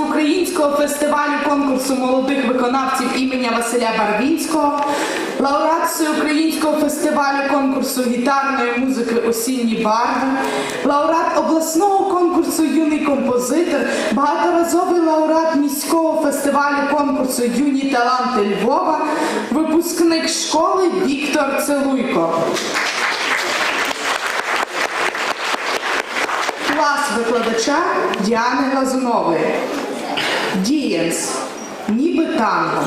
всеукраїнського фестивалю конкурсу молодих виконавців імені Василя Барвінського, лауреат всеукраїнського фестивалю конкурсу гітарної музики Осінні барви, лауреат обласного конкурсу Юний композитор, багаторазовий лауреат міського фестивалю конкурсу Юні таланти Львова, випускник школи Віктор Целуйко. Клас викладача Діани Глазунової. Дієнс. Ніби танго.